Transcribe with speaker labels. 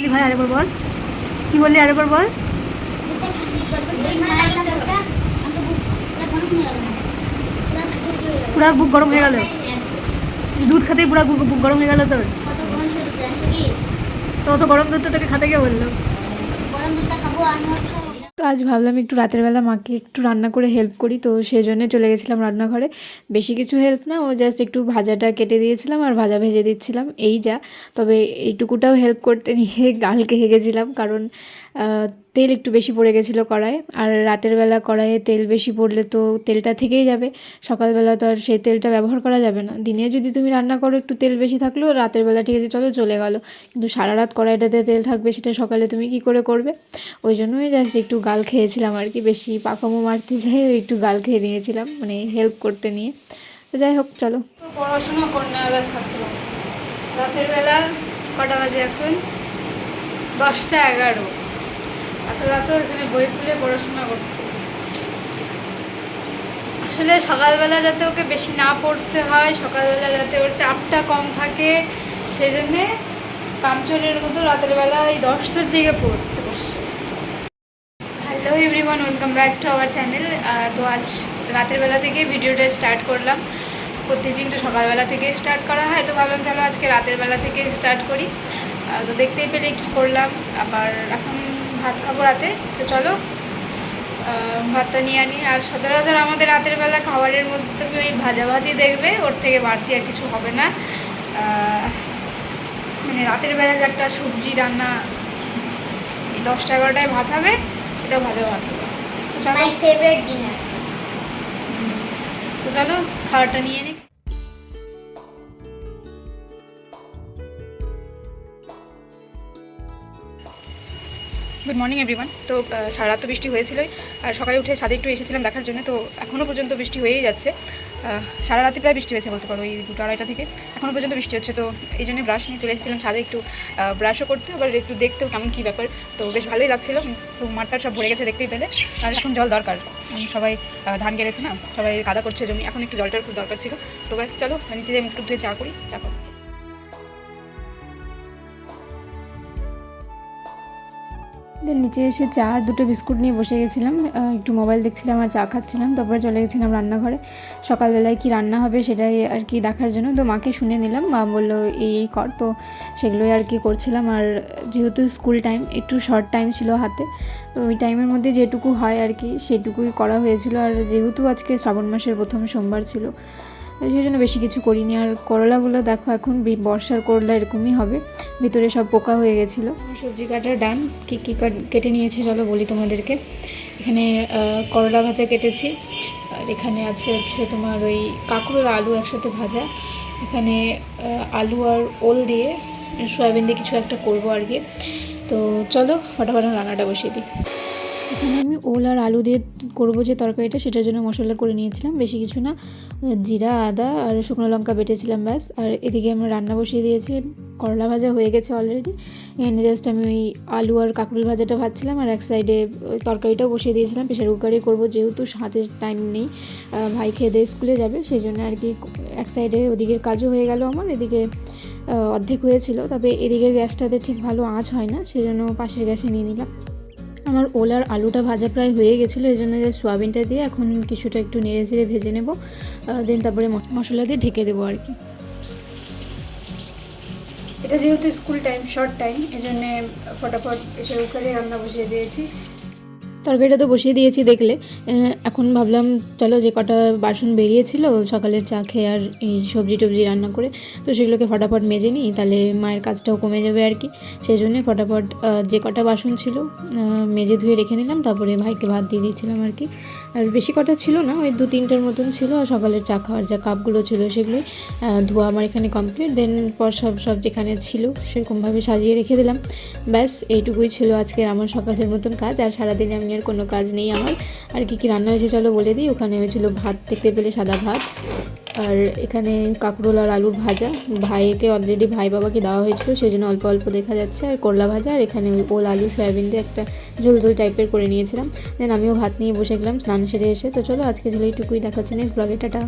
Speaker 1: বললি ভাই, আরেকবার বল। কি বললি, আরেকবার বল। পুরা বুক গরম হয়ে গেল। দুধ খেতেই পুরা বুক গরম হয়ে গেল তোর। তো অত গরম দুধ তো তোকে খাতে গিয়ে বলল। তো আজ ভাবলাম একটু রাতের বেলা মাকে একটু রান্না করে হেল্প করি তো সেই জন্যে চলে গেছিলাম রান্নাঘরে। বেশি কিছু হেল্প না ও জাস্ট একটু ভাজাটা কেটে দিয়েছিলাম আর ভাজা ভেজে দিচ্ছিলাম এই যা। তবে এইটুকুটাও হেল্প করতে নিয়ে গালকে হেগেছিলাম কারণ আহ, তেল একটু বেশি পড়ে গেছিল কড়াইয়ে, আর রাতের বেলা কড়াইয়ে তেল বেশি পড়লে তো তেলটা থেকেই যাবে। সকালবেলা তো আর সেই তেলটা ব্যবহার করা যাবে না। দিনে যদি তুমি রান্না করো একটু তেল বেশি থাকলেও রাতের বেলা ঠিক আছে, চলো চলে গেলো। কিন্তু সারা রাত কড়াইটাতে তেল থাকবে সেটা সকালে তুমি কি করে করবে? ওই জন্যই জাস্ট একটু গাল খেয়েছিলাম আর কি, বেশি পাকামো মারতে যাই একটু গাল খেয়ে নিয়েছিলাম মানে হেল্প করতে নিয়ে। তো যাই হোক, চলো। পড়াশোনা কন্যাবেলা ছাত্র রাতের বেলা কটা বাজে এখন? দশটা এগারো। এত এখানে বই খুলে পড়াশোনা করছে। আসলে সকালবেলা যাতে ওকে বেশি না পড়তে হয়, সকালবেলা যাতে ওর চাপটা কম থাকে সেই জন্যে মতো রাতের বেলা এই দশটার দিকে পড়তে বসে। Hello everyone welcome back to our channel তো আজ রাতের বেলা থেকে ভিডিওটা স্টার্ট করলাম। প্রত্যেকদিন তো সকালবেলা থেকে স্টার্ট করা হয়, তো ভাবলাম চলো আজকে রাতের বেলা থেকে স্টার্ট করি। তো দেখতেই পেলে কি করলাম। আবার এখন ভাত খাব রাতে। তো চলো ভাতটা নিয়ে আনি। আর সচরাচর আমাদের রাতের বেলা খাবারের মধ্যে তুমি ওই ভাজা ভাতই দেখবে ওর থেকে বাড়তি আর কিছু হবে না। মানে রাতের বেলা যে একটা সবজি রান্না দশটা এগারোটায় ভাত হবে সেটা ভাজা ভাত হবে। তো চলো।
Speaker 2: ফেভারিট ডিনার
Speaker 1: তো চলো খাবারটা নিয়ে নিই গুড মর্নিং এভরিওয়ান তো সারা তো বৃষ্টি হয়েছিলই। আর সকালে উঠে ছাদে একটু এসেছিলাম দেখার জন্য। তো এখনও পর্যন্ত বৃষ্টি হয়েই যাচ্ছে। সারা রাতে প্রায় বৃষ্টি হয়েছে বলতে পারো ওই দুটো আড়াইটা থেকে। এখনও পর্যন্ত বৃষ্টি হচ্ছে। তো, এই জন্য ব্রাশ নিয়ে চলে এসেছিলাম ছাদে একটু ব্রাশও করতে। আবার একটু দেখতেও কেমন কী ব্যাপার। তো, বেশ ভালোই লাগছিল। তো, মাঠটা সব ভরে গেছে দেখতেই পেলে। আর এখন জল দরকার। সবাই ধান গেড়েছে না? সবাই কাদা করছে জমি। এখন একটু জলটার খুব দরকার ছিল। তো ব্যাস, চলো, নিচে মুখ টুক ধুয়ে চা করি। চা করো দেন নিচে এসে চা আর দুটো বিস্কুট নিয়ে বসে গেছিলাম। একটু মোবাইল দেখছিলাম আর চা খাচ্ছিলাম। তারপরে চলে গেছিলাম রান্নাঘরে। সকালবেলায় কি রান্না হবে সেটাই আর কি দেখার জন্য। তো মাকে শুনে নিলাম। মা বলল, এই এই কর। তো সেগুলোই আর কি করছিলাম। আর যেহেতু স্কুল টাইম একটু শর্ট টাইম ছিল হাতে, তো ওই টাইমের মধ্যে যেটুকু হয় আর কি, সেটুকুই করা হয়েছিল। আর যেহেতু আজকে শ্রাবণ মাসের প্রথম সোমবার ছিল সেই জন্য বেশি কিছু করিনি। আর করলাগুলো দেখো এখন বর্ষার করলা এরকমই হবে। ভিতরে সব পোকা হয়ে গেছিল। সবজি কাটার ডান কী কী কেটে নিয়েছে চলো বলি তোমাদেরকে। এখানে করলা ভাজা কেটেছি। আর এখানে আছে হচ্ছে তোমার ওই কাঁকরোল আলু একসাথে ভাজা। এখানে আলু আর ওল দিয়ে সয়াবিন দিয়ে কিছু একটা করব আর কি। তো চলো, ফটাফট রান্নাটা বসিয়ে দিই। এখানে আমি ওল আর আলু দিয়ে করব যে তরকারিটা, সেটার জন্য মশলা করে নিয়েছিলাম, বেশি কিছু না। জিরা, আদা আর শুকনো লঙ্কা বেটেছিলাম ব্যাস। আর এদিকে আমরা রান্না বসিয়ে দিয়েছি, করলা ভাজা হয়ে গেছে অলরেডি এখানে জাস্ট আমি ওই আলু আর কাঁকরোল ভাজাটা ভাজছিলাম, আর এক সাইডে তরকারিটাও বসিয়ে দিয়েছিলাম। প্রেশার কুকারে করব যেহেতু হাতের টাইম নেই। ভাই খেয়ে দিয়ে স্কুলে যাবে, সেই জন্য আর কি এক সাইডে ওদিকের কাজও হয়ে গেল আমার, এদিকে অর্ধেক হয়েছিল। তবে এদিকের গ্যাসটাতে ঠিক ভালো আঁচ হয় না সেই জন্য পাশের গ্যাসে নিয়ে নিলাম। আমার ওলার আলুটা ভাজা প্রায় হয়ে গেছিল, এই জন্য সোয়াবিনটা দিয়ে এখন কিছুটা একটু নেড়ে চেড়ে ভেজে নেব দেন তারপরে মশ- মশলা দিয়ে ঢেকে দেবো আর কি। এটা যেহেতু স্কুল টাইম, শর্ট টাইম এই জন্যে ফটাফট এসে কুকারে রান্না বসিয়ে দিয়েছি। তরকারিটা তো বসিয়ে দিয়েছি দেখলে। এখন ভাবলাম, চলো যে কটা বাসন বেরিয়েছিল, সকালের চা খেয়ে আর এই সবজি টবজি রান্না করে, তো সেগুলোকে ফটাফট মেজে নিই, তাহলে মায়ের কাজটাও কমে যাবে আর কি। সেই জন্যে ফটাফট যে কটা বাসন ছিল মেজে ধুয়ে রেখে নিলাম, তারপরে ভাইকে ভাত দিয়ে দিয়েছিলাম আর কি। আর বেশি কটা ছিল না, ওই দু তিনটার মতন ছিল, আর সকালের চা খাওয়ার যা কাপগুলো ছিল সেগুলোই ধোয়া আমার এখানে কমপ্লিট, দেন পর সব সব যেখানে ছিল সেরকমভাবে সাজিয়ে রেখে দিলাম। ব্যাস, এইটুকুই ছিল আজকের আমার সকালের মতন কাজ, আর সারাদিনে আমি আর কোনো কাজ নেই আমার। আর কি কি রান্না হয়েছে চলো বলে দিই। ওখানে হয়েছিল ভাত দেখতে পেলে সাদা ভাত। আর এখানে কাঁকরোল আর আলুর ভাজা। ভাইকে অলরেডি ভাই বাবাকে দেওয়া হয়েছিল সেই জন্য অল্প অল্প দেখা যাচ্ছে। আর করলা ভাজা, আর এখানে ওল, আলু, সয়াবিন দিয়ে একটা ঝোল ঝোল টাইপের করে নিয়েছিলাম। দেন আমিও ভাত নিয়ে বসে গেলাম স্নান সেরে এসে। তো চলো আজকে ছিল এইটুকুই। দেখাচ্ছে নেক্সট ব্লগে টাটা।